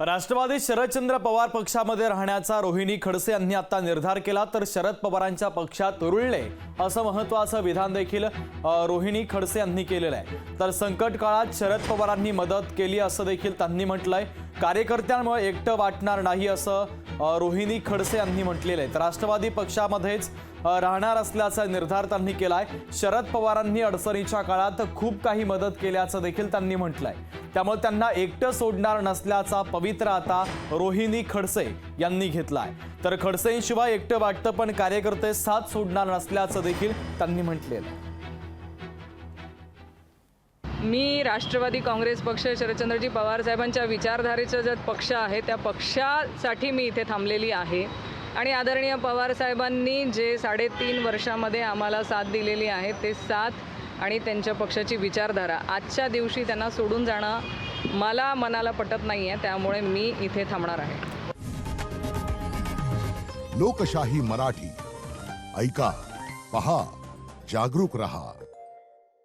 राष्ट्रवादी शरदचंद्र पवार पक्षामध्ये राहण्याचा रोहिणी खडसे यांनी आता निर्धार केला तर शरद पवारांच्या पक्षात रुळले असं महत्वाचं विधान देखील रोहिणी खडसे यांनी केलेलं आहे. तर संकट काळात शरद पवारांनी मदत केली असं देखील त्यांनी म्हटलंय. कार्यकर्त्यांमुळे एकटं वाटणार नाही असं रोहिणी खडसे यांनी म्हटलेलं आहे. तर राष्ट्रवादी पक्षामध्येच राहणार असल्याचा निर्धार त्यांनी केलाय. शरद पवारांनी अडचणीच्या काळात खूप काही मदत केल्याचं देखील त्यांनी म्हटलं आहे त्यामुळे त्यांना एकटं सोडणार नसल्याचा पवित्र आता रोहिणी खडसे यांनी घेतला आहे तर खडसेंशिवाय एकटं वाटतं पण कार्यकर्ते साथ सोडणार नसल्याचं देखील त्यांनी म्हटलेलं आहे. मी राष्ट्रवादी काँग्रेस पक्ष शरदचंद्रजी पवार साहेबांच्या विचारधारेचा जो पक्ष आहे त्या पक्षासाठी मी इथे थांबलेली आहे. आणि आदरणीय पवार साहेबांनी जे साडेतीन वर्षामध्ये आम्हाला साथ दिलेली आहे ते साथ आणि त्यांच्या पक्षाची विचारधारा आजच्या दिवशी त्यांना सोडून जाणं मला मनाला पटत नाही आहे त्यामुळे मी इथे थांबणार आहे. लोकशाही मराठी. ऐका पहा जागरूक रहा.